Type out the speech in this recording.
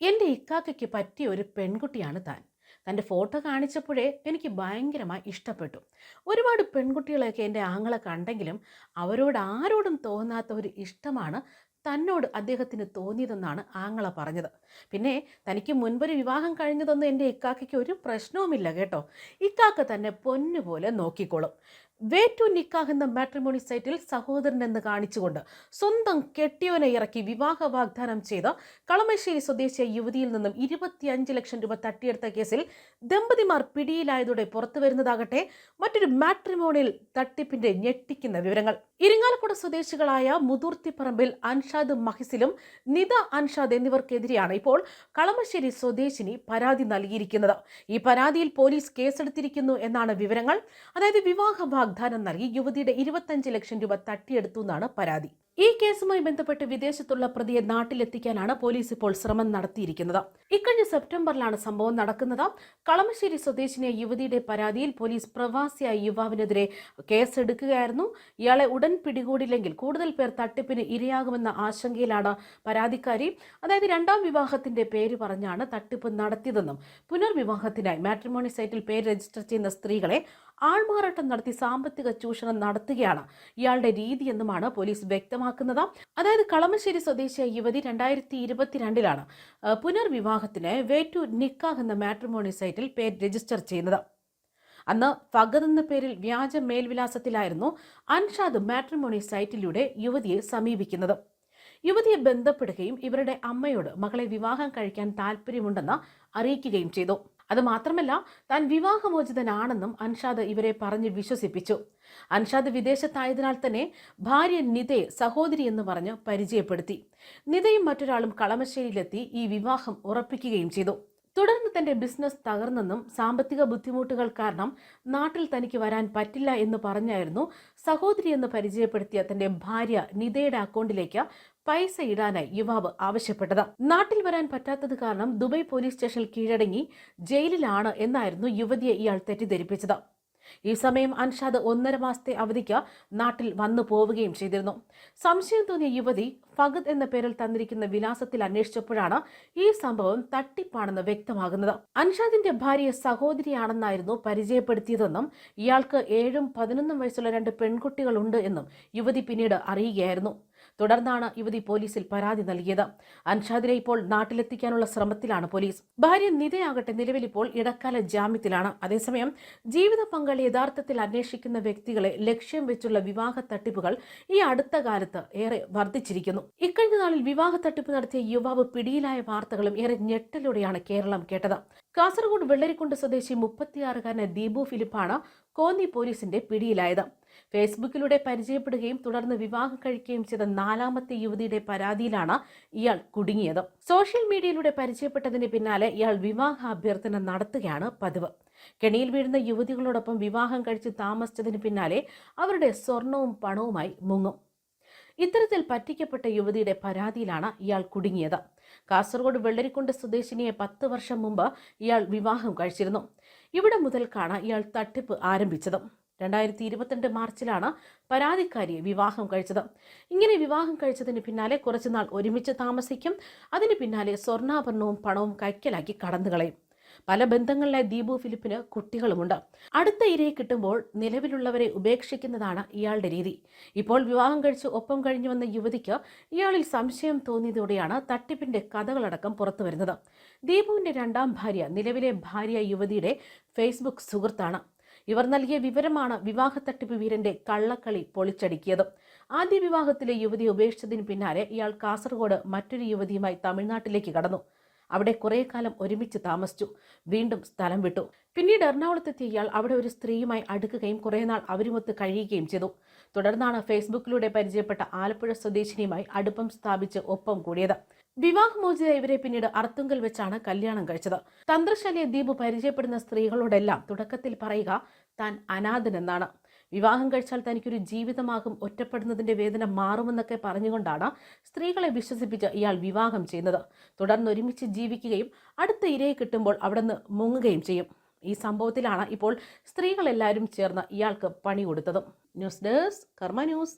എന്റെ ഇക്കാക്കയ്ക്ക് പറ്റിയ ഒരു പെൺകുട്ടിയാണ് താൻ. തന്റെ ഫോട്ടോ കാണിച്ചപ്പോഴേ എനിക്ക് ഭയങ്കരമായി ഇഷ്ടപ്പെട്ടു. ഒരുപാട് പെൺകുട്ടികളെയൊക്കെ എന്റെ ആങ്ങളെ കണ്ടെങ്കിലും അവരോട് ആരോടും തോന്നാത്ത ഒരു ഇഷ്ടമാണ് തന്നോട് അദ്ദേഹത്തിന് തോന്നിയതെന്നാണ് ആങ്ങള പറഞ്ഞത്. പിന്നെ തനിക്ക് മുൻപൊരു വിവാഹം കഴിഞ്ഞതൊന്നും എന്റെ ഇക്കാക്കയ്ക്ക് ഒരു പ്രശ്നവുമില്ല കേട്ടോ. ഇക്കാക്ക തന്നെ പൊന്നുപോലെ നോക്കിക്കോളും. വേ ടു നിക്കാഹ് എന്ന മാട്രിമോണി സൈറ്റിൽ സഹോദരൻ എന്ന് കാണിച്ചുകൊണ്ട് സ്വന്തം കെട്ടിയോനെ ഇറക്കി വിവാഹ വാഗ്ദാനം ചെയ്ത കളമശ്ശേരി സ്വദേശിയ യുവതിയിൽ നിന്നും ഇരുപത്തിയഞ്ച് ലക്ഷം രൂപ തട്ടിയെടുത്ത കേസിൽ ദമ്പതിമാർ പിടിയിലായതോടെ പുറത്തു വരുന്നതാകട്ടെ മറ്റൊരു മാട്രിമോണിയൽ തട്ടിപ്പിന്റെ ഞെട്ടിക്കുന്ന വിവരങ്ങൾ. ഇരിങ്ങാലക്കുട സ്വദേശികളായ മുതിർത്തിപ്പറമ്പിൽ അൻഷാദ് മഹിസിലും നിത അൻഷാദ് എന്നിവർക്കെതിരെയാണ് ഇപ്പോൾ കളമശ്ശേരി സ്വദേശിനി പരാതി നൽകിയിരിക്കുന്നത്. ഈ പരാതിയിൽ പോലീസ് കേസെടുത്തിരിക്കുന്നു എന്നാണ് വിവരങ്ങൾ. അതായത് വിവാഹ വാഗ്ദാനം നൽകി യുവതിയുടെ ഇരുപത്തഞ്ച് ലക്ഷം രൂപ തട്ടിയെടുത്തു എന്നാണ് പരാതി ഈ കേസുമായി ബന്ധപ്പെട്ട് വിദേശത്തുള്ള പ്രതിയെ നാട്ടിലെത്തിക്കാനാണ് പോലീസ് ഇപ്പോൾ ശ്രമം നടത്തിയിരിക്കുന്നത്. ഇക്കഴിഞ്ഞ സെപ്റ്റംബറിലാണ് സംഭവം നടക്കുന്നത്. കളമശ്ശേരി സ്വദേശിനിയ യുവതിയുടെ പരാതിയിൽ പോലീസ് പ്രവാസിയായ യുവാവിനെതിരെ കേസെടുക്കുകയായിരുന്നു. ഇയാളെ ഉടൻ പിടികൂടില്ലെങ്കിൽ കൂടുതൽ പേർ തട്ടിപ്പിന് ഇരയാകുമെന്ന ആശങ്കയിലാണ് പരാതിക്കാരി. അതായത് രണ്ടാം വിവാഹത്തിന്റെ പേര് പറഞ്ഞാണ് തട്ടിപ്പ് നടത്തിയതെന്നും പുനർവിവാഹത്തിനായി മാട്രിമോണി സൈറ്റിൽ പേര് രജിസ്റ്റർ ചെയ്യുന്ന സ്ത്രീകളെ ആൾമാറാട്ടം നടത്തി സാമ്പത്തിക ചൂഷണം നടത്തുകയാണ് ഇയാളുടെ രീതിയെന്നുമാണ് പോലീസ് വ്യക്തമാക്കുന്നത്. അതായത് കളമശ്ശേരി സ്വദേശിയായ യുവതി രണ്ടായിരത്തി ഇരുപത്തിരണ്ടിലാണ് പുനർവിവാഹത്തിന് വേ ടു നിക്കാഹ് എന്ന മാട്രിമോണി സൈറ്റിൽ പേര് രജിസ്റ്റർ ചെയ്യുന്നത്. അന്ന് ഫഗത് എന്ന പേരിൽ വ്യാജ മേൽവിലാസത്തിലായിരുന്നു അൻഷാദ് മാട്രിമോണി സൈറ്റിലൂടെ യുവതിയെ സമീപിക്കുന്നത്. യുവതിയെ ബന്ധപ്പെടുകയും ഇവരുടെ അമ്മയോട് മകളെ വിവാഹം കഴിക്കാൻ താല്പര്യമുണ്ടെന്ന് അറിയിക്കുകയും ചെയ്തു. അത് മാത്രമല്ല താൻ വിവാഹമോചിതനാണെന്നും അൻഷാദ് ഇവരെ പറഞ്ഞ് വിശ്വസിപ്പിച്ചു. അൻഷാദ് വിദേശത്തായതിനാൽ തന്നെ ഭാര്യ നിതയെ സഹോദരി എന്ന് പറഞ്ഞ് പരിചയപ്പെടുത്തി. നിതയും മറ്റൊരാളും കളമശ്ശേരിയിലെത്തി ഈ വിവാഹം ഉറപ്പിക്കുകയും ചെയ്തു. തുടർന്ന് തന്റെ ബിസിനസ് തകർന്നെന്നും സാമ്പത്തിക ബുദ്ധിമുട്ടുകൾ കാരണം നാട്ടിൽ തനിക്ക് വരാൻ പറ്റില്ല എന്ന് പറഞ്ഞായിരുന്നു സഹോദരി എന്ന് പരിചയപ്പെടുത്തിയ തന്റെ ഭാര്യ നിതയുടെ അക്കൗണ്ടിലേക്ക് പൈസ ഇടാനായി യുവാവ് ആവശ്യപ്പെട്ടത്. നാട്ടിൽ വരാൻ പറ്റാത്തത് കാരണം ദുബൈ പോലീസ് സ്റ്റേഷനിൽ കീഴടങ്ങി ജയിലിലാണ് എന്നായിരുന്നു യുവതിയെ ഇയാൾ തെറ്റിദ്ധരിപ്പിച്ചത്. ഈ സമയം അൻഷാദ് ഒന്നര മാസത്തെ അവധിക്ക് നാട്ടിൽ വന്നു പോവുകയും ചെയ്തിരുന്നു. സംശയം തോന്നിയ യുവതി ഫഗത് എന്ന പേരിൽ തന്നിരിക്കുന്ന വിലാസത്തിൽ അന്വേഷിച്ചപ്പോഴാണ് ഈ സംഭവം തട്ടിപ്പാണെന്ന് വ്യക്തമാകുന്നത്. അൻഷാദിന്റെ ഭാര്യ സഹോദരിയാണെന്നായിരുന്നു പരിചയപ്പെടുത്തിയതെന്നും ഇയാൾക്ക് ഏഴും പതിനൊന്നും വയസ്സുള്ള രണ്ട് പെൺകുട്ടികളുണ്ട് എന്നും യുവതി പിന്നീട് അറിയുകയായിരുന്നു. തുടർന്നാണ് യുവതി പോലീസിൽ പരാതി നൽകിയത്. അൻഷാദിനെ ഇപ്പോൾ നാട്ടിലെത്തിക്കാനുള്ള ശ്രമത്തിലാണ് പോലീസ്. ഭാര്യ നിതയാകട്ടെ നിലവിൽ ഇപ്പോൾ ഇടക്കാല ജാമ്യത്തിലാണ്. അതേസമയം ജീവിത പങ്കാളി യഥാർത്ഥത്തിൽ അന്വേഷിക്കുന്ന വ്യക്തികളെ ലക്ഷ്യം വെച്ചുള്ള വിവാഹ തട്ടിപ്പുകൾ ഈ അടുത്ത കാലത്ത് ഏറെ വർദ്ധിച്ചിരിക്കുന്നു. ഇക്കഴിഞ്ഞ നാളിൽ വിവാഹ തട്ടിപ്പ് നടത്തിയ യുവാവ് പിടിയിലായ വാർത്തകളും ഏറെ ഞെട്ടലോടെയാണ് കേരളം കേട്ടത്. കാസർഗോഡ് വെള്ളരിക്കുണ്ട് സ്വദേശി മുപ്പത്തിയാറുകാരനെ ദീപു ഫിലിപ്പാണ് കോന്നി പോലീസിന്റെ പിടിയിലായത്. ഫേസ്ബുക്കിലൂടെ പരിചയപ്പെടുകയും തുടർന്ന് വിവാഹം കഴിക്കുകയും ചെയ്ത നാലാമത്തെ യുവതിയുടെ പരാതിയിലാണ് ഇയാൾ കുടുങ്ങിയത്. സോഷ്യൽ മീഡിയയിലൂടെ പരിചയപ്പെട്ടതിന് പിന്നാലെ ഇയാൾ വിവാഹ അഭ്യർത്ഥന നടത്തുകയാണ് പതിവ്. കെണിയിൽ വീഴുന്ന യുവതികളോടൊപ്പം വിവാഹം കഴിച്ച് താമസിച്ചതിന് പിന്നാലെ അവരുടെ സ്വർണവും പണവുമായി മുങ്ങും. ഇത്തരത്തിൽ പറ്റിക്കപ്പെട്ട യുവതിയുടെ പരാതിയിലാണ് ഇയാൾ കുടുങ്ങിയത്. കാസർഗോഡ് വെള്ളരിക്കുണ്ട് സ്വദേശിനിയെ പത്ത് വർഷം മുമ്പ് ഇയാൾ വിവാഹം കഴിച്ചിരുന്നു. ഇവിടെ മുതൽക്കാണ് ഇയാൾ തട്ടിപ്പ് ആരംഭിച്ചത്. രണ്ടായിരത്തി ഇരുപത്തിരണ്ട് മാർച്ചിലാണ് പരാതിക്കാരിയെ വിവാഹം കഴിച്ചത്. ഇങ്ങനെ വിവാഹം കഴിച്ചതിന് പിന്നാലെ കുറച്ചുനാൾ ഒരുമിച്ച് താമസിക്കും അതിന് പിന്നാലെ സ്വർണാഭരണവും പണവും കൈക്കലാക്കി കടന്നുകളയും പല ബന്ധങ്ങളിലെ ദീപു ഫിലിപ്പിന് കുട്ടികളുമുണ്ട്. അടുത്ത ഇരയെ കിട്ടുമ്പോൾ നിലവിലുള്ളവരെ ഉപേക്ഷിക്കുന്നതാണ് ഇയാളുടെ രീതി. ഇപ്പോൾ വിവാഹം കഴിച്ച് ഒപ്പം കഴിഞ്ഞു വന്ന യുവതിക്ക് ഇയാളിൽ സംശയം തോന്നിയതോടെയാണ് തട്ടിപ്പിന്റെ കഥകളടക്കം പുറത്തു വരുന്നത്. ദീപുവിന്റെ രണ്ടാം ഭാര്യ നിലവിലെ ഭാര്യ യുവതിയുടെ ഫേസ്ബുക്ക് സുഹൃത്താണ്. ഇവർ നൽകിയ വിവരമാണ് വിവാഹ തട്ടിപ്പ് വീരന്റെ കള്ളക്കളി പൊളിച്ചടുക്കിയത്. ആദ്യ വിവാഹത്തിലെ യുവതി ഉപേക്ഷിച്ചതിന് പിന്നാലെ ഇയാൾ കാസർഗോഡ് മറ്റൊരു യുവതിയുമായി തമിഴ്നാട്ടിലേക്ക് കടന്നു. അവിടെ കുറേ കാലം ഒരുമിച്ച് താമസിച്ചു. വീണ്ടും സ്ഥലം വിട്ടു. പിന്നീട് എറണാകുളത്തെത്തിയ ഇയാൾ അവിടെ ഒരു സ്ത്രീയുമായി അടുക്കുകയും കുറേ നാൾ അവരുമൊത്ത് കഴിയുകയും ചെയ്തു. തുടർന്നാണ് ഫേസ്ബുക്കിലൂടെ പരിചയപ്പെട്ട ആലപ്പുഴ സ്വദേശിനിയുമായി അടുപ്പം സ്ഥാപിച്ച് ഒപ്പം കൂടിയത്. വിവാഹമോചിത ഇവരെ പിന്നീട് അർത്തുങ്കൽ വെച്ചാണ് കല്യാണം കഴിച്ചത്. തന്ത്രശാലിയെ ദ്വീപ് പരിചയപ്പെടുന്ന സ്ത്രീകളോടെല്ലാം തുടക്കത്തിൽ പറയുക താൻ അനാഥനെന്നാണ്. വിവാഹം കഴിച്ചാൽ തനിക്കൊരു ജീവിതമാകും ഒറ്റപ്പെടുന്നതിന്റെ വേദന മാറുമെന്നൊക്കെ പറഞ്ഞുകൊണ്ടാണ് സ്ത്രീകളെ വിശ്വസിപ്പിച്ച് ഇയാൾ വിവാഹം ചെയ്യുന്നത്. തുടർന്ന് ഒരുമിച്ച് ജീവിക്കുകയും അടുത്ത ഇരയെ കിട്ടുമ്പോൾ അവിടെ മുങ്ങുകയും ചെയ്യും. ഈ സംഭവത്തിലാണ് ഇപ്പോൾ സ്ത്രീകളെല്ലാവരും ചേർന്ന് ഇയാൾക്ക് പണി കൊടുത്തത്. News desk Karma news.